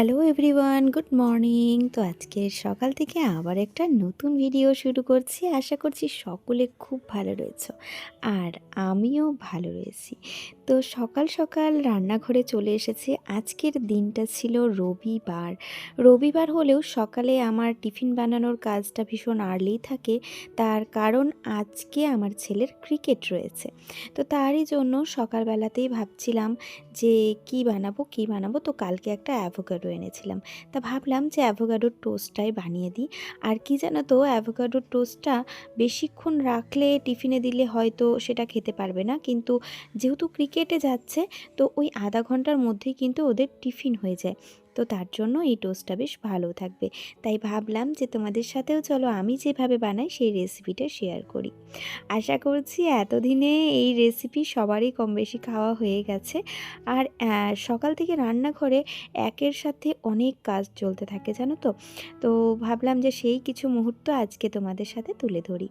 Hello everyone good morning তো আজকে সকাল থেকে আবার একটা নতুন ভিডিও শুরু করছি। আশা করছি সকলে খুব ভালো রয়েছে। আর আমিও ভালো রয়েছি। তো সকাল সকাল রান্নাঘরে চলে এসেছে। আজকের দিনটা ছিল রবিবার। রবিবার হলেও সকালে আমার টিফিন বানানোর কাজটা ভীষণ আর্লি থাকে। তার কারণ আজকে আমার ছেলের ক্রিকেট রয়েছে। তো তারই জন্য সকালবেলাতেই ভাবছিলাম যে কি বানাবো কি বানাবো? তো কালকে একটা অ্যাভোকাডো এনেছিলাম। তা ভাবলাম যে অ্যাভোকাডোর টোস্টটাই বানিয়ে দিই। আর কি জানো তো, অ্যাভোকাডোর টোস্টটা বেশিক্ষণ রাখলে টিফিনে দিলে হয়তো সেটা খেতে পারবে না। কিন্তু যেহেতু ক্রিকেটে যাচ্ছে। তো ওই আধা ঘণ্টার মধ্যেই কিন্তু ওদের টিফিন হয়ে যায়। তো তার জন্য এই টোস্টটা বেশ ভালো থাকবে। তাই ভাবলাম যে তোমাদের সাথেও চলো, আমি যেভাবে বানাই সেই রেসিপিটা শেয়ার করি। আশা করছি এতদিনে এই রেসিপি সবারই কম বেশি খাওয়া হয়ে গেছে। আর সকাল থেকে রান্নাঘরে একের সাথে অনেক কাজ চলতে থাকে, জানো তো? তো ভাবলাম যে সেই কিছু মুহূর্ত আজকে তোমাদের সাথে তুলে ধরি।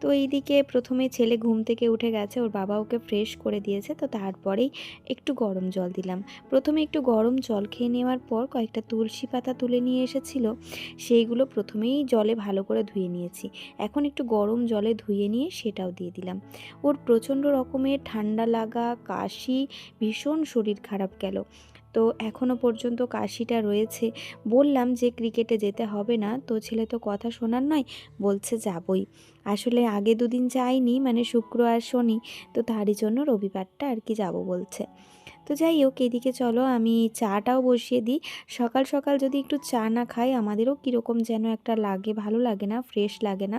তো এইদিকে প্রথমে ছেলে ঘুম থেকে উঠে গেছে, ওর বাবা ওকে ফ্রেশ করে দিয়েছে, তো তারপরেই একটু গরম জল দিলাম। প্রথমে একটু গরম জল খেয়ে নেওয়ার পর কয়েকটা তুলসী পাতা তুলে নিয়ে এসেছিল, সেইগুলো প্রথমেই জলে ভালো করে ধুয়ে নিয়েছি। এখন একটু গরম জলে ধুয়ে নিয়ে সেটাও দিয়ে দিলাম। ওর প্রচণ্ড রকমের ঠান্ডা লাগা, কাশি, ভীষণ শরীর খারাপ গেল। তো এখনও পর্যন্ত কাশিটা রয়েছে। বললাম যে ক্রিকেটে যেতে হবে না, তো ছেলে তো কথা শোনার নয়, বলছে যাবই। আসলে আগে দুদিন যাইনি মানে শুক্র আর শনি, তো তারই জন্য রবিবারটা আর কি যাব বলছে। তো যাই হোক, এদিকে চলো আমি চাটাও বসিয়ে দিই। সকাল সকাল যদি একটু চা না খাই, আমাদেরও কীরকম যেন একটা লাগে, ভালো লাগে না ফ্রেশ লাগে না।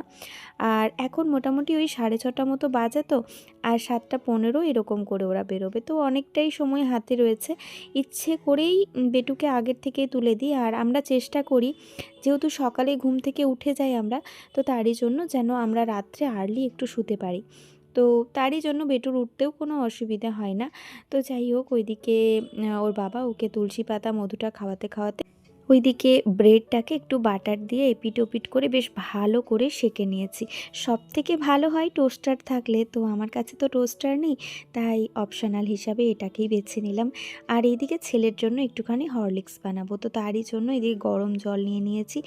আর এখন মোটামুটি ওই সাড়ে ছটা মতো বাজে তো, আর সাতটা পনেরো এরকম করে ওরা বেরোবে। তো অনেকটাই সময় হাতে রয়েছে। ইচ্ছে করেই বেটুকে আগের থেকে তুলে দিই। আর আমরা চেষ্টা করি, যেহেতু সকালে ঘুম থেকে উঠে যাই আমরা, তো তারই জন্য যেন আমরা রাত্রে আর্লি একটু শুতে পারি। তো তারই জন্য বেটুর উঠতেও কোনো অসুবিধা হয় না। তো যাই হোক, ওইদিকে ওর বাবা ওকে তুলসী পাতা, মধুটা খাওয়াতে খাওয়াতে ওইদিকে ব্রেডটাকে একটু বাটার দিয়ে এপিট ওপিট করে বেশ ভালো করে সেঁকে নিয়েছি। সব থেকে ভালো হয় টোস্টার থাকলে, তো আমার কাছে তো টোস্টার নেই, তাই অপশনাল হিসাবে এটাকেই বেছে নিলাম। আর এইদিকে ছেলের জন্য একটুখানি হরলিক্স বানাবো, তো তারই জন্য এদিকে গরম জল নিয়ে নিয়েছি।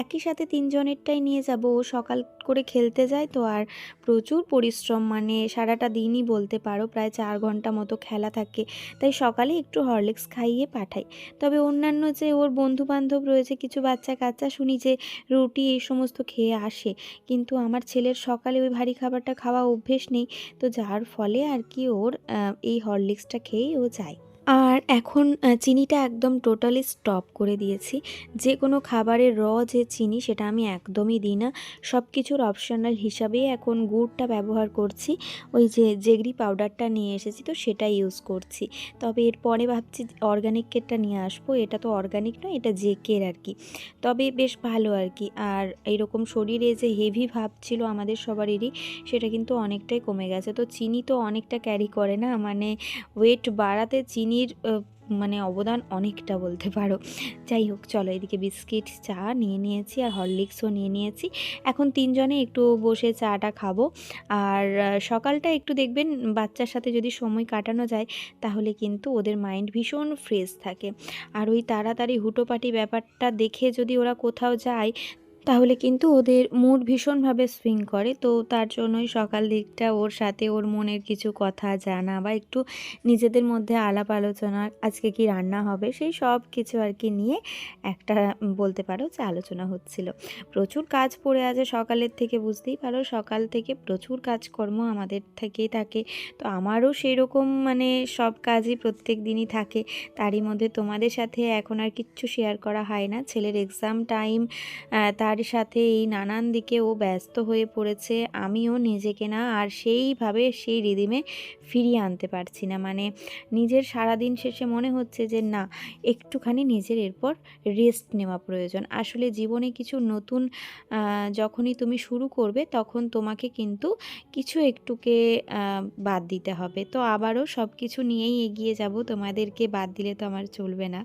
একই সাথে তিনজনেরটাই নিয়ে যাব, ও সকাল করে খেলতে যায়, তো আর প্রচুর পরিশ্রম মানে সারাটা দিনই বলতে পারো প্রায় চার ঘণ্টা মতো খেলা থাকে। তাই সকালে একটু হরলিক্স খাইয়ে পাঠাই। তবে অন্যান্য যে ওর বন্ধু বান্ধব রয়েছে, কিছু বাচ্চা কাচ্চা শুনি যে রুটি এই সমস্ত খেয়ে আসে। কিন্তু আমার ছেলের সকালে ওই ভারী খাবারটা খাওয়া অভ্যেস নেই, তো যার ফলে আর কি ওর এই হরলিক্সটা খেয়েই ও যায়। আর এখন চিনিটা একদম টোটালি স্টপ করে দিয়েছি। যে কোনো খাবারের র যে চিনি, সেটা আমি একদমই দিই না। সব কিছুর অপশনাল হিসাবেই এখন গুড়টা ব্যবহার করছি। ওই যে জেগরি পাউডারটা নিয়ে এসেছি তো, সেটা ইউজ করছি। তবে এরপরে ভাবছি অর্গানিক কেকটা নিয়ে আসব। এটা তো অর্গানিক নয়, এটা জেকের আর কি। তবে বেশ ভালো আর কি। আর এইরকম শরীরে যে হেভি ভাব ছিল আমাদের সবারই সেটা কিন্তু অনেকটাই কমে গেছে। তো চিনি তো অনেকটা ক্যারি করে না? মানে ওয়েট বাড়াতে চিনির মানে অবদান অনেকটা বলতে পারো। যাই হোক, চলো এদিকে বিস্কিট, চা নিয়ে নিয়েছি আর হরলিক্সও নিয়ে নিয়েছি। এখন তিনজনে একটু বসে চাটা খাব। আর সকালটা একটু দেখবেন বাচ্চার সাথে যদি সময় কাটানো যায়, তাহলে কিন্তু ওদের মাইন্ড ভীষণ ফ্রেশ থাকে। আর ওই তাড়াতাড়ি হুটোপাটি ব্যাপারটা দেখে যদি ওরা কোথাও যায় তাহলে কিন্তু ওদের মুড ভীষণভাবে সুইং করে। তো তার জন্যই সকাল দিকটা ওর সাথে ওর মনের কিছু কথা জানা বা একটু নিজেদের মধ্যে আলাপ আলোচনা, আজকে কি রান্না হবে, সেই সব কিছু আর কি নিয়ে একটা বলতে পারো যে আলোচনা হচ্ছিল। প্রচুর কাজ পড়ে আছে সকালের থেকে, বুঝতেই পারো সকাল থেকে প্রচুর কাজকর্ম আমাদের থেকেই থাকে। তো আমারও সেই রকম মানে সব কাজই প্রত্যেক দিনই থাকে। তারই মধ্যে তোমাদের সাথে এখন আর কিচ্ছু শেয়ার করা হয় না। ছেলের এক্সাম টাইম তার সাথে এই নানান দিকে ও ব্যস্ত হয়ে পড়েছে, আমিও নিজেকে না আর সেইভাবে সেই রিদিমে ফিরিয়ে আনতে পারছি না। মানে নিজের সারাদিন শেষে মনে হচ্ছে যে না, একটুখানি নিজের এরপর রেস্ট নেওয়া প্রয়োজন। আসলে জীবনে কিছু নতুন যখনই তুমি শুরু করবে তখন তোমাকে কিন্তু কিছু একটুকে বাদ দিতে হবে। তো আবারও সব কিছু নিয়েই এগিয়ে যাব, তোমাদেরকে বাদ দিলে তো আমার চলবে না।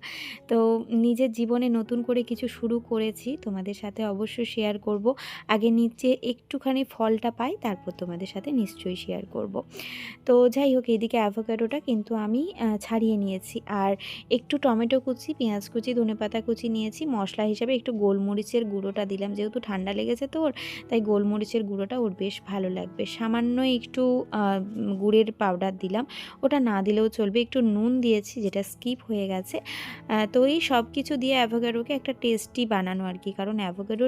তো নিজের জীবনে নতুন করে কিছু শুরু করেছি, তোমাদের সাথে অবশ্যই শেয়ার করব। আগে নিচে একটুখানি ফলটা পাই, তারপর তোমাদের সাথে নিশ্চয়ই শেয়ার করব। তো যাই হোক এদিকে অ্যাভোকাডোটা কিন্তু আমি ছাড়িয়ে নিয়েছি। আর একটু টমেটো কুচি, পেঁয়াজ কুচি ধনেপাতা কুচি নিয়েছি। মশলা হিসাবে একটু গোলমরিচের গুঁড়োটা দিলাম, যেহেতু ঠান্ডা লেগেছে তো ওর, তাই গোলমরিচের গুঁড়োটা ওর বেশ ভালো লাগবে। সামান্য একটু গুড়ের পাউডার দিলাম। ওটা না দিলেও চলবে। একটু নুন দিয়েছি, যেটা স্কিপ হয়ে গেছে। তো এই সব কিছু দিয়ে অ্যাভোকাডোকে একটা টেস্টি বানানো আর কি। কারণ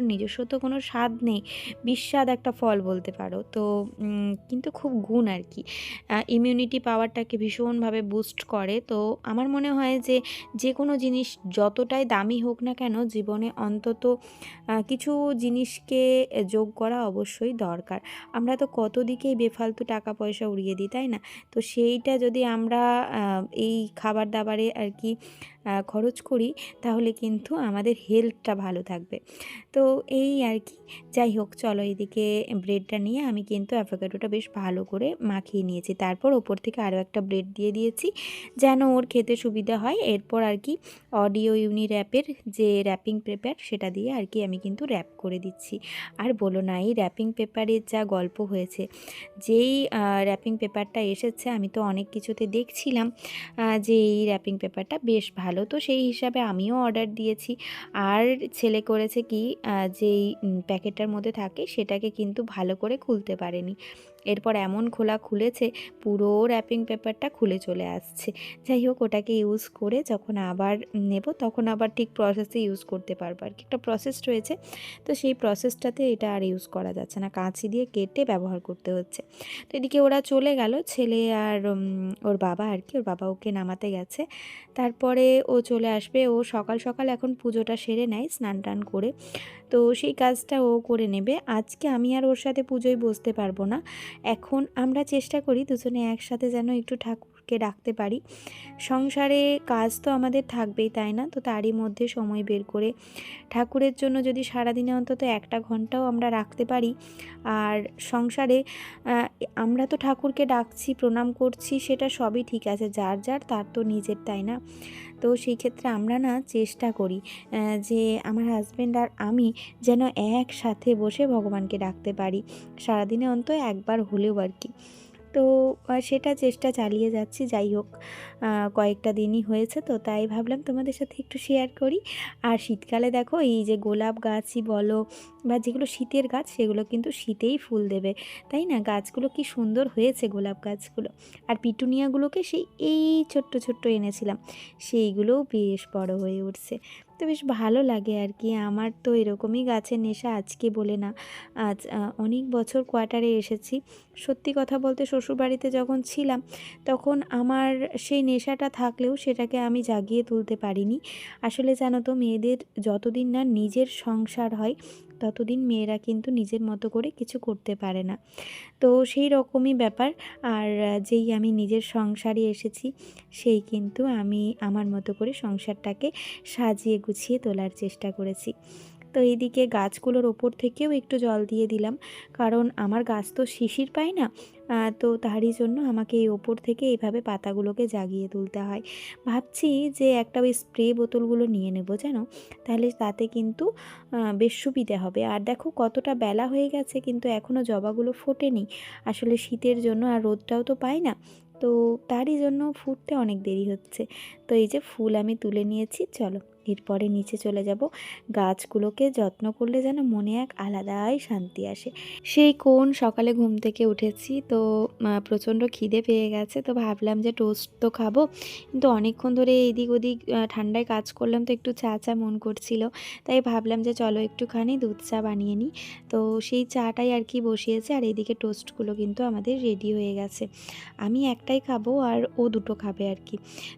অ্যাভোকাডোর নিজস্ব তো কোনো স্বাদ নেই। বিস্বাদ একটা ফল বলতে পারো। তো কিন্তু খুব গুণ আর কি। ইমিউনিটি পাওয়ারটাকে ভীষণভাবে বুস্ট করে। তো, আমার মনে হয় যে যে কোনো জিনিস যতটাই দামি হোক না কেন, জীবনে অন্তত কিছু জিনিসকে যোগ করা অবশ্যই দরকার। আমরা তো কত দিকেই বেফালতু টাকা পয়সা উড়িয়ে দিই, তাই না? তো সেইটা যদি আমরা এই খাবার দাবারে আর কি খরচ করি, তাহলে কিন্তু আমাদের হেলথটা ভালো থাকবে। তো এই আর কি। যাই হোক, চলো এদিকে ব্রেডটা নিয়ে আমি কিন্তু অ্যাভোকাডোটা বেশ ভালো করে মাখিয়ে নিয়েছি। তারপর ওপর থেকে আরও একটা ব্রেড দিয়ে দিয়েছি, যেন ওর খেতে সুবিধা হয়। এরপর আর কি অডিও ইউনি র্যাপের যে র্যাপিং পেপার সেটা দিয়ে আর কি আমি কিন্তু র্যাপ করে দিচ্ছি। আর বলো না, এই র্যাপিং পেপারের যা গল্প হয়েছে, যেই র্যাপিং পেপারটা এসেছে, আমি তো অনেক কিছুতে দেখছিলাম যে এই র্যাপিং পেপারটা বেশ ভালো তো সেই হিসাবে আমিও অর্ডার দিয়েছি। আর ছেলে করেছে কি যেই প্যাকেটটার মধ্যে থাকে, সেটাকে কিন্তু ভালো করে খুলতে পারেনি। এরপর এমন খোলা খুলেছে, পুরো র্যাপিং পেপারটা খুলে চলে আসছে। যাই হোক, ওটাকে ইউজ করে যখন আবার নেব, তখন আবার ঠিক প্রসেসে ইউজ করতে পারব। আর কি একটা প্রসেস রয়েছে, তো সেই প্রসেসটাতে এটা আর ইউজ করা যাচ্ছে না। কাঁচি দিয়ে কেটে ব্যবহার করতে হচ্ছে। তো এদিকে ওরা চলে গেল, ছেলে আর ওর বাবা আর কি, ওর বাবা ওকে নামাতে গেছে। তারপরে ও চলে আসবে। ও সকাল সকাল এখন পুজোটা সেরে নেয় স্নান টান করে। তো সেই কাজটা ও করে নেবে। আজকে আমি আর ওর সাথে পুজোয় বসতে পারব না। এখন আমরা চেষ্টা করি দুজনে একসাথে যেন একটু ঠাকুরকে ডাকতে পারি। সংসারে কাজ তো আমাদের থাকবেই, তাই না? তো তারই মধ্যে সময় বের করে ঠাকুরের জন্য যদি সারাদিনে অন্তত একটা ঘন্টাও আমরা রাখতে পারি। আর সংসারে আমরা তো ঠাকুরকে ডাকছি, প্রণাম করছি, সেটা সবই ঠিক আছে, যার যার তার তো নিজের, তাই না? তো সেই ক্ষেত্রে আমরা না চেষ্টা করি যে আমার হাজব্যান্ড আর আমি যেন একসাথে বসে ভগবানকে ডাকতে পারি। সারাদিনে অন্তত একবার হলেও আর কি। তো সেটা চেষ্টা চালিয়ে যাচ্ছি, যাই হোক কয়েকটা দিনই হয়েছে তো, তাই ভাবলাম তোমাদের সাথে একটু শেয়ার করি। আর শীতকালে দেখো, এই যে গোলাপ গাছই বলো বা যেগুলো শীতের গাছ, সেগুলো কিন্তু শীতেই ফুল দেবে। তাই না? গাছগুলো কি সুন্দর হয়েছে গোলাপ গাছগুলো? আর পিটুনিয়াগুলোকে সেই, এই ছোট্ট ছোট্ট এনেছিলাম, সেইগুলোও বেশ বড় হয়ে উঠছে। তো বেশ ভালো লাগে আর কি আমার তো এরকমই গাছের নেশা আজকে বলে না। আজ অনেক বছর কোয়ার্টারে এসেছি। সত্যি কথা বলতে শ্বশুরবাড়িতে যখন ছিলাম, তখন আমার সেই নেশাটা থাকলেও সেটাকে আমি জাগিয়ে তুলতে পারিনি। আসলে জানো তো, মেয়েদের যতদিন না নিজের সংসার হয় ততদিন মেয়েরা কিন্তু নিজের মতো করে কিছু করতে পারে না। তো সেই রকমই ব্যাপার। আর যেই আমি নিজের সংসারে এসেছি, সেই কিন্তু আমি আমার মতো করে সংসারটাকে সাজিয়ে গুছিয়ে তোলার চেষ্টা করেছি। তো এইদিকে গাছগুলোর ওপর থেকেও একটু জল দিয়ে দিলাম। কারণ আমার গাছ তো শিশির পায় না তো তারই জন্য আমাকে এই ওপর থেকে এইভাবে পাতাগুলোকে জাগিয়ে তুলতে হয়। ভাবছি যে একটা ওই স্প্রে বোতলগুলো নিয়ে নেব জানো তাহলে তাতে কিন্তু বেশ সুবিধে হবে। আর দেখো কতটা বেলা হয়ে গেছে, কিন্তু এখনও জবাগুলো ফোটেনি। আসলে শীতের জন্য আর রোদটাও তো পায় না, তো তারই জন্য ফুটতে অনেক দেরি হচ্ছে। তো এই যে ফুল আমি তুলে নিয়েছি, চলো। এরপরে নিচে চলে যাব। গাছগুলোকে যত্ন করলে যেন মনে এক আলাদাই শান্তি আসে। সেই কোন সকালে ঘুম থেকে উঠেছি তো প্রচণ্ড খিদে পেয়ে গেছে তো ভাবলাম যে টোস্ট তো খাব। কিন্তু অনেকক্ষণ ধরে এদিক ওদিক ঠান্ডায় কাজ করলাম তো একটু চা চা মন করছিল। তাই ভাবলাম যে চলো একটুখানি দুধ চা বানিয়ে নিই। তো সেই চাটাই আর কি বসিয়েছে আর এদিকে টোস্টগুলো কিন্তু আমাদের রেডি হয়ে গেছে। আমি একটাই খাব আর ও দুটো খাবে আর কি।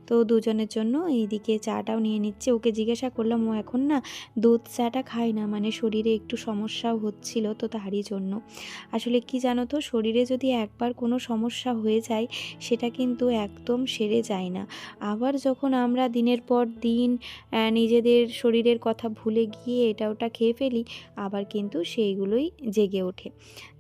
তো দুজনের জন্য এইদিকে চাটাও নিয়ে নিচ্ছে। ওকে জিজ্ঞাসা করলাম ও এখন না দুধ চাটা খায় না মানে শরীরে একটু সমস্যাও হচ্ছিল তো তারই জন্য। আসলে কি জানো তো, শরীরে যদি একবার কোনো সমস্যা হয়ে যায়, সেটা কিন্তু একদম সেরে যায় না। আবার যখন আমরা দিনের পর দিন নিজেদের শরীরের কথা ভুলে গিয়ে এটা ওটা খেয়ে ফেলি, আবার কিন্তু সেইগুলোই জেগে ওঠে।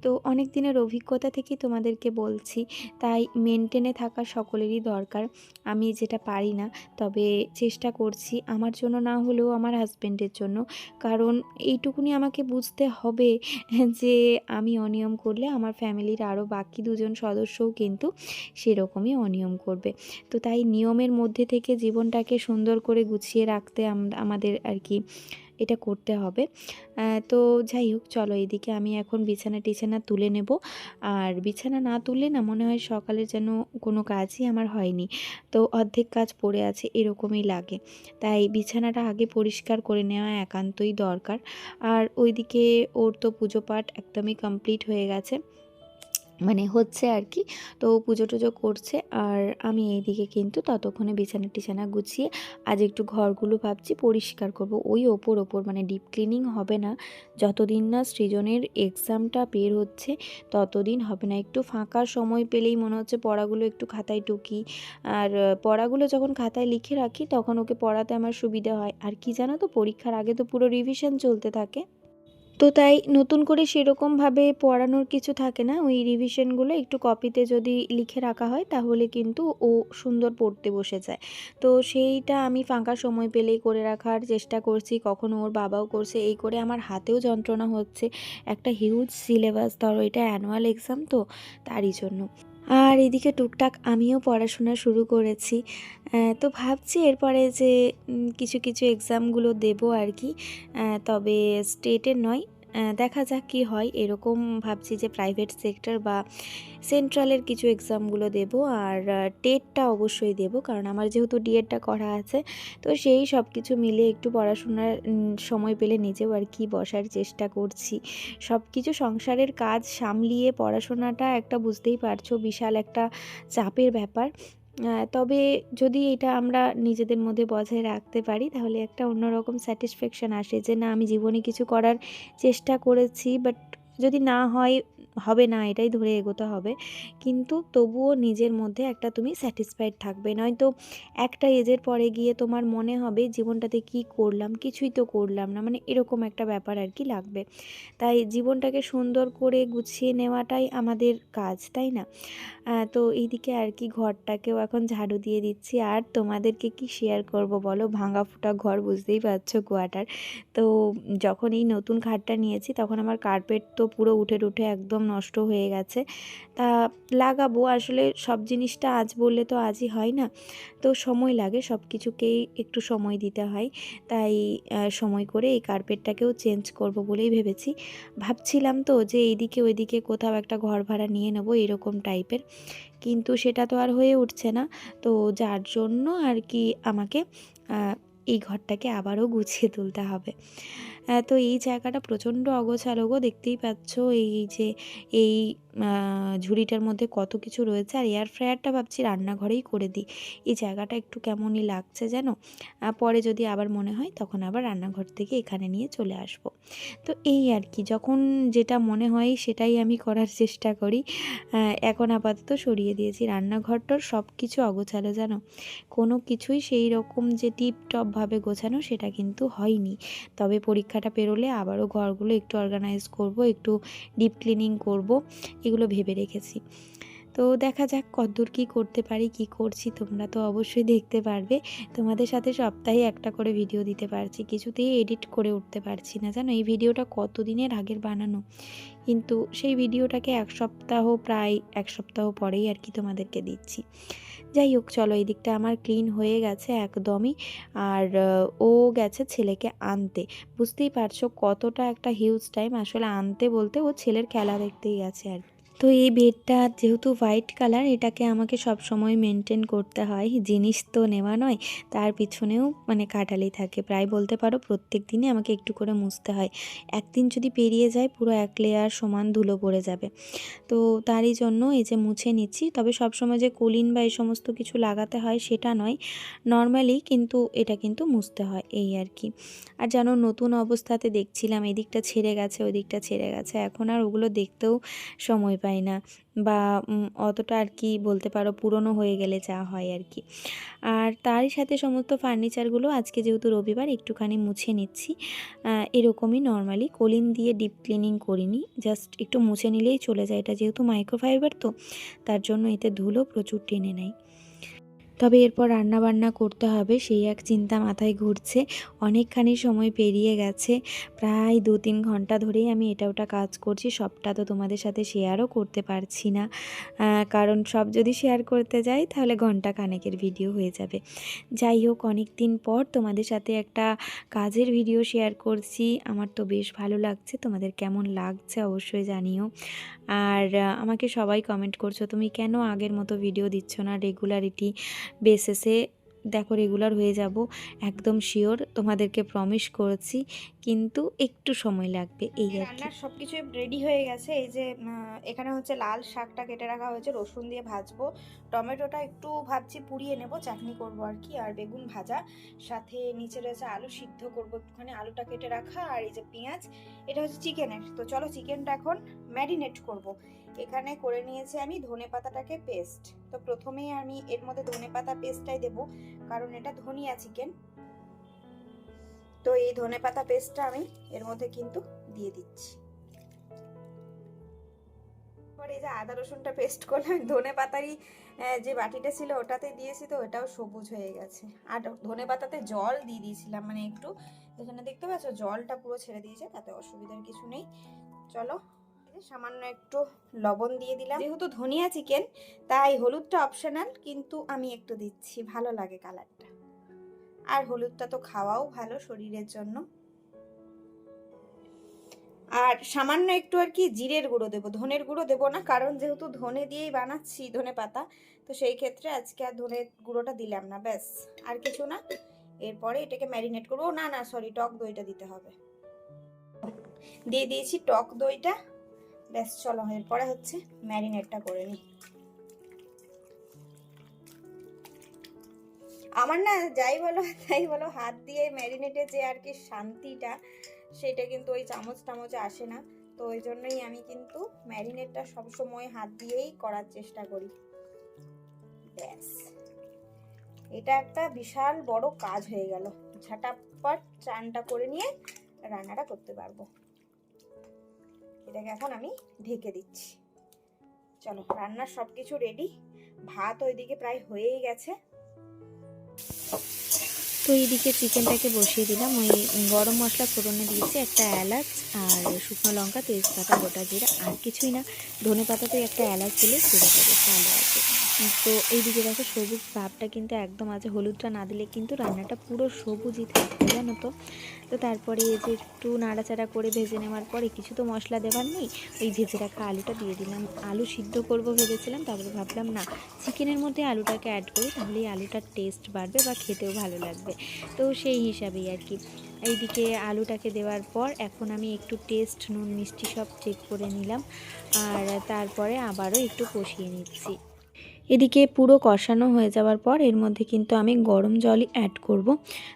তো অনেক দিনের অভিজ্ঞতা থেকে তোমাদেরকে বলছি, তাই মেনটেনে থাকা সকলেরই দরকার। আমি যেটা পারি না, তবে চেষ্টা করছি, আমার জন্য না হলেও আমার হাজব্যান্ডের জন্য। কারণ এইটুকুনি আমাকে বুঝতে হবে যে আমি অনিয়ম করলে আমার ফ্যামিলির আরও বাকি দুজন সদস্যও কিন্তু সেরকমই অনিয়ম করবে। তো তাই নিয়মের মধ্যে থেকে জীবনটাকে সুন্দর করে গুছিয়ে রাখতে আম- আমাদের আর কি এটা করতে হবে। তো যাই হোক, চলো এদিকে আমি এখন বিছানা টিছানা তুলে নেব। আর বিছানা না তুললে না মনে হয় সকালে যেন কোনো কাজই আমার হয়নি। তো অর্ধেক কাজ পড়ে আছে, এরকমই লাগে। তাই বিছানাটা আগে পরিষ্কার করে নেওয়া একান্তই দরকার। আর ওইদিকে ওর তো পুজো পাঠ একদমই কমপ্লিট হয়ে গেছে। মানে হচ্ছে আর কি। তো পুজো টুজো করছে আর আমি এইদিকে কিন্তু ততক্ষণে বিছানা টিছানা গুছিয়ে আজ একটু ঘরগুলো ভাবছি পরিষ্কার করব। ওই ওপর ওপর মানে ডিপ ক্লিনিং হবে না। যতদিন না সৃজনের এক্সামটা বের হচ্ছে ততদিন হবে না। একটু ফাঁকা সময় পেলেই মনে হচ্ছে পড়াগুলো একটু খাতায় টুকি। আর পড়াগুলো যখন খাতায় লিখে রাখি তখন ওকে পড়াতে আমার সুবিধা হয়। আর কি জানো তো পরীক্ষার আগে তো পুরো রিভিশন চলতে থাকে। তো তাই নতুন করে সেরকমভাবে পড়ানোর কিছু থাকে না। ওই রিভিশনগুলো একটু কপিতে যদি লিখে রাখা হয়, তাহলে কিন্তু ও সুন্দর পড়তে বসে যায়। তো সেইটা আমি ফাঁকা সময় পেলেই করে রাখার চেষ্টা করছি। কখনো ওর বাবাও করছে। এই করে আমার হাতেও যন্ত্রণা হচ্ছে। একটা হিউজ সিলেবাস ধরো এটা অ্যানুয়াল এক্সাম তো, তারই জন্য। আর এদিকে টুকটাক আমিও পড়াশোনা শুরু করেছি। তো ভাবছি এরপরে যে কিছু কিছু এক্সামগুলো দেব আর কি। তবে স্টেটের নয় দেখা যাক কী হয়। এরকম ভাবছি যে প্রাইভেট সেক্টর বা সেন্ট্রালের কিছু এক্সামগুলো দেব আর টেটটা অবশ্যই দেব কারণ আমার যেহেতু ডিএডটা করা আছে। তো সেই সব কিছু মিলে একটু পড়াশোনার সময় পেলে নিজেও আর কি বসার চেষ্টা করছি। সব কিছু সংসারের কাজ সামলিয়ে পড়াশোনাটা একটা বুঝতেই পারছ, বিশাল একটা চাপের ব্যাপার। তবে যদি এটা আমরা নিজেদের মধ্যে বজায় রাখতে পারি, তাহলে একটা অন্যরকম স্যাটিসফ্যাকশান আসে যে, না, আমি জীবনে কিছু করার চেষ্টা করেছি বাট যদি না হয় হবে না, এটাই ধরে এগোতে হবে। কিন্তু তবুও নিজের মধ্যে একটা তুমি স্যাটিসফাইড থাকবে। নয়তো একটা এজের পরে গিয়ে তোমার মনে হবে জীবনটাতে কি করলাম, কিছুই তো করলাম না মানে এরকম একটা ব্যাপার আর কি লাগবে। তাই জীবনটাকে সুন্দর করে গুছিয়ে নেওয়াটাই আমাদের কাজ, তাই না? তো এইদিকে আর কি ঘরটাকেও এখন ঝাড়ু দিয়ে দিচ্ছি। আর তোমাদেরকে কি শেয়ার করব বলো? ভাঙা ফুটা ঘর বুঝতেই পারছ কোয়াটার। তো যখন এই নতুন খাটটা নিয়েছি, তখন আমার কার্পেট তো পুরো উঠে উঠে একদম নষ্ট হয়ে গেছে। তা লাগাবো, আসলে সব জিনিসটা আজ বললে তো আজই হয় না। তো সময় লাগে সব কিছুকেই একটু সময় দিতে হয়। তাই সময় করে এই কার্পেটটাকেও চেঞ্জ করব বলেই ভেবেছি। ভাবছিলাম তো যে এইদিকে ওইদিকে কোথাও একটা ঘর ভাড়া নিয়ে নেব এরকম টাইপের। কিন্তু সেটা তো আর হয়ে উঠছে না। তো যার জন্য আর কি আমাকে এই ঘরটাকে আবারও গুছিয়ে তুলতে হবে। তো এই জায়গাটা প্রচণ্ড অগোছালো গো, দেখতেই পাচ্ছ এই যে, এই ঝুড়িটার মধ্যে কত কিছু রয়েছে। আর এয়ার ফ্রায়ারটা ভাবছি রান্নাঘরেই করে দিই। এই জায়গাটা একটু কেমনই লাগছে যেন পরে যদি আবার মনে হয়, তখন আবার রান্নাঘর থেকে এখানে নিয়ে চলে আসব। তো এই আর কি, যখন যেটা মনে হয় সেটাই আমি করার চেষ্টা করি। এখন আপাতত সরিয়ে দিয়েছি। রান্নাঘরটার সব কিছু অগোছালো জানো? কোনো কিছুই সেই রকম যে টিপটপভাবে গোছানো, সেটা কিন্তু হয়নি। তবে পরীক্ষাটা পেরোলে আবারও ঘরগুলো একটু অর্গানাইজ করব, একটু ডিপ ক্লিনিং করব, এগুলো ভেবে রেখেছি। তো দেখা যাক কতদূর কী করতে পারি, কি করছি, তোমরা তো অবশ্যই দেখতে পারবে। তোমাদের সাথে সপ্তাহে একটা করে ভিডিও দিতে পারছি, কিছুতেই এডিট করে উঠতে পারছি না। জানো, এই ভিডিওটা কতদিনের আগের বানানো? কিন্তু সেই ভিডিওটাকে এক সপ্তাহ প্রায় এক সপ্তাহ পরেই আর কি তোমাদেরকে দিচ্ছি। যাই হোক, চলো এই দিকটা আমার ক্লিন হয়ে গেছে একদমই। আর ও গেছে ছেলেকে আনতে। বুঝতেই পারছ কতটা একটা হিউজ টাইম আসলে আনতে বলতে ও ছেলের খেলা দেখতেই গেছে আর কি। তো এই বেডটা যেহেতু হোয়াইট কালার, এটাকে আমাকে সব সময় মেনটেন করতে হয়। জিনিস তো নেওয়া নয়, তার পিছনেও মানে কাটালি থাকে। প্রায় বলতে পারো প্রত্যেক দিনই আমাকে একটু করে মুছতে হয়। একদিন যদি পেরিয়ে যায়, পুরো এক লেয়ার সমান ধুলো পড়ে যাবে। তো তারই জন্য এই যে মুছে নিচ্ছি, তবে সব সময় যে কলিন বা এই সমস্ত কিছু লাগাতে হয় সেটা নয়, নর্মালি কিন্তু এটা কিন্তু মুছতে হয়, এই আর কি। আর যেন নতুন অবস্থাতে দেখছিলাম, এদিকটা ছেড়ে গেছে ওই দিকটা ছেড়ে গেছে, এখন আর ওগুলো দেখতেও সময় পাই না বা অতটা আর কি বলতে পারো পুরনো হয়ে গেলে যা হয় আর কি। আর তারই সাথে সমস্ত ফার্নিচারগুলো আজকে যেহেতু রবিবার একটুখানি মুছে নিচ্ছি এরকমই নর্মালি কলিন দিয়ে ডিপ ক্লিনিং করিনি জাস্ট একটু মুছে নিলেই চলে যায়। এটা যেহেতু মাইক্রোফাইবার তো, তার জন্য এতে ধুলো প্রচুর টেনে নেয়। তবে এরপর রান্না বান্না করতে হবে, সেই এক চিন্তা মাথায় ঘুরছে। অনেকখানি সময় পেরিয়ে গেছে, প্রায় দু তিন ঘণ্টা ধরেই আমি এটা ওটা কাজ করছি, সবটা তো তোমাদের সাথে শেয়ারও করতে পারছি না। কারণ সব যদি শেয়ার করতে যাই, তাহলে ঘণ্টা কানেকের ভিডিও হয়ে যাবে। যাই হোক অনেক দিন পর তোমাদের সাথে একটা কাজের ভিডিও শেয়ার করছি, আমার তো বেশ ভালো লাগছে, তোমাদের কেমন লাগছে অবশ্যই জানিও। আর আমাকে সবাই কমেন্ট করছ, তুমি কেন আগের মতো ভিডিও দিচ্ছ না রেগুলারিটি বেসিসে দেখো রেগুলার হয়ে যাব একদম শিওর তোমাদেরকে প্রমিস করেছি কিন্তু একটু সময় লাগবে এই আর কি রান্নার সব কিছু রেডি হয়ে গেছে এই যে এখানে হচ্ছে লাল শাকটা কেটে রাখা হয়েছে রসুন দিয়ে ভাজবো টমেটোটা একটু ভাবছি পুড়িয়ে নেব চাটনি করব আর কি আর বেগুন ভাজা সাথে নিচে রয়েছে আলু সিদ্ধ করব একটুখানি আলুটা কেটে রাখা আর এই যে পেঁয়াজ এটা হচ্ছে চিকেনের তো চলো চিকেনটা এখন ম্যারিনেট করব। এখানে করে নিয়েছি আমি ধনে পাতাটাকে পেস্ট তো প্রথমেই আমি এর মধ্যে ধনে পাতা পেস্টটাই দেবো, কারণ এটা ধনিয়া চিকেন তো এই ধনে পাতা পেস্টটা আমি এর মধ্যে কিন্তু দিয়ে দিচ্ছি। এবার এই যে আদা রসুনটা পেস্ট করলাম, ধনে পাতারই যে বাটিটা ছিল ওটাতে দিয়েছি তো, ওটাও সবুজ হয়ে গেছে। আর ধনে পাতাতে জল দিয়ে দিয়েছিলাম মানে একটু, এখানে দেখতে পাচ্ছ জলটা পুরো ছেড়ে দিয়েছে, তাতে অসুবিধার কিছু নেই। চলো সামান্য একটু লবণ দিয়ে দিলাম। যেহেতু ধনিয়া চিকেন, তাই হলুদটা অপশনাল কিন্তু আমি একটু দিচ্ছি, ভালো লাগে কালারটা। আর হলুদটা তো খাওয়াও ভালো শরীরের জন্য। আর সামান্য একটু আর কি জিরের গুঁড়ো দেবো, ধনের গুঁড়ো দেবো না, কারণ যেহেতু ধনে দিয়েই বানাচ্ছি, ধনে পাতা, তো সেই ক্ষেত্রে আজকে আর ধনের গুঁড়োটা দিলাম না, ব্যাস। আর কিছু না, এরপরে এটাকে ম্যারিনেট করব। না না সরি টক দইটা দিতে হবে। দিয়ে দিয়েছি টক দইটা। ব্যাস, চলো, এরপরে হচ্ছে ম্যারিনেটটা করে নিই। আমার না, যাই বলো, তাই বলো, হাত দিয়ে ম্যারিনেটে যে আর কি শান্তিটা, সেটা কিন্তু ওই চামচ টামচে আসে না। তো ওই জন্যই আমি কিন্তু ম্যারিনেটটা সবসময় হাত দিয়েই করার চেষ্টা করি। ব্যাস। এটা একটা বিশাল বড় কাজ হয়ে গেল। ঝাটাপট চানটা করে নিয়ে রান্নাটা করতে পারব। এটাকে এখন আমি ঢেকে দিচ্ছি। চলো, রান্নার সব কিছু রেডি ভাত ওইদিকে প্রায় হয়েই গেছে। তো এইদিকে চিকেনটাকে বসিয়ে দিলাম। ওই গরম মশলা ফোড়নে দিয়েছি একটা এলাচ আর শুকনো লঙ্কা, তেজপাতা, গোটা জিরা, আর কিছুই না। ধনে পাতাতে একটা এলাচ দিলে চলে যাবে ভালো আছে। তো এইদিকে দেখো সবুজ ভাবটা কিন্তু একদম আছে। হলুদটা না দিলে কিন্তু রান্নাটা পুরো সবুজই থাকবে, জানো তো। তো তারপরে এই যে একটু নাড়াচাড়া করে ভেজে নেওয়ার পরে কিছু তো মশলা দেওয়ার নেই, ওই ভেজে রাখা আলুটা দিয়ে দিলাম। আলু সিদ্ধ করব ভেবেছিলাম, তারপরে ভাবলাম না, চিকেনের মধ্যে আলুটাকে অ্যাড করি তাহলে আলুটার টেস্ট বাড়বে বা খেতেও ভালো লাগবে। তো সেই হিসাবেই আর কি। এইদিকে আলুটাকে দেওয়ার পর এখন আমি একটু টেস্ট নুন, মিষ্টি সব চেক করে নিলাম। আর তারপরে আবারও একটু কষিয়ে নিচ্ছি। এদিকে পুরো কষানো হয়ে যাওয়ার পর এর মধ্যে কিন্তু আমি গরম জলই অ্যাড করব।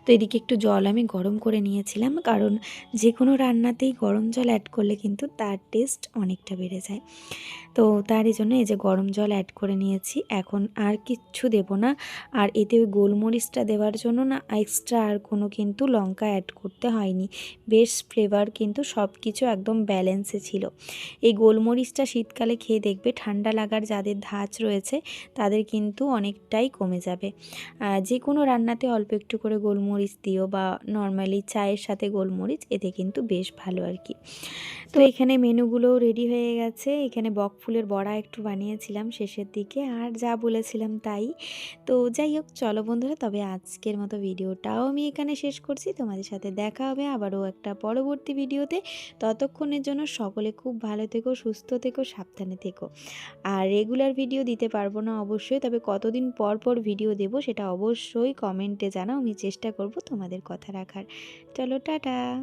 তো এদিকে একটু জল আমি গরম করে নিয়েছিলাম, কারণ যে কোনো রান্নাতেই গরম জল অ্যাড করলে কিন্তু তার টেস্ট অনেকটা বেড়ে যায়। তো তারই জন্য এই যে গরম জল অ্যাড করে নিয়েছি। এখন আর কিচ্ছু দেব না। আর এতে ওই গোলমরিচটা দেওয়ার জন্য না এক্সট্রা আর কোনো কিন্তু লঙ্কা অ্যাড করতে হয়নি। বেশ ফ্লেভার কিন্তু সব কিছু একদম ব্যালেন্সে ছিল। এই গোলমরিচটা শীতকালে খেয়ে দেখবে ঠান্ডা লাগার যাদের ধাঁচ রয়েছে তাদের কিন্তু অনেকটাই কমে যাবে। যে কোনো রান্নাতে অল্প একটু করে গোলমরিচ দিও বা নর্মালি চায়ের সাথে গোলমরিচ এতে কিন্তু বেশ ভালো আর কি। তো এখানে মেনুগুলোও রেডি হয়ে গেছে। এখানে বক ফুলের বড়া একটু বানিয়েছিলাম শেষের দিকে, আর যা বলেছিলাম তাই। তো যাই হোক, চলো বন্ধুরা, তবে আজকের মতো ভিডিওটাও আমি এখানে শেষ করছি। তোমাদের সাথে দেখা হবে আবারও একটা পরবর্তী ভিডিওতে। ততক্ষণের জন্য সকলে খুব ভালো থেকো, সুস্থ থেকো, সাবধানে থেকো। আর রেগুলার ভিডিও দিতে পারব না অবশ্যই, তবে কতদিন পর পর ভিডিও দেব সেটা অবশ্যই কমেন্টে জানাও, আমি চেষ্টা করব তোমাদের কথা রাখার। চলো, টাটা!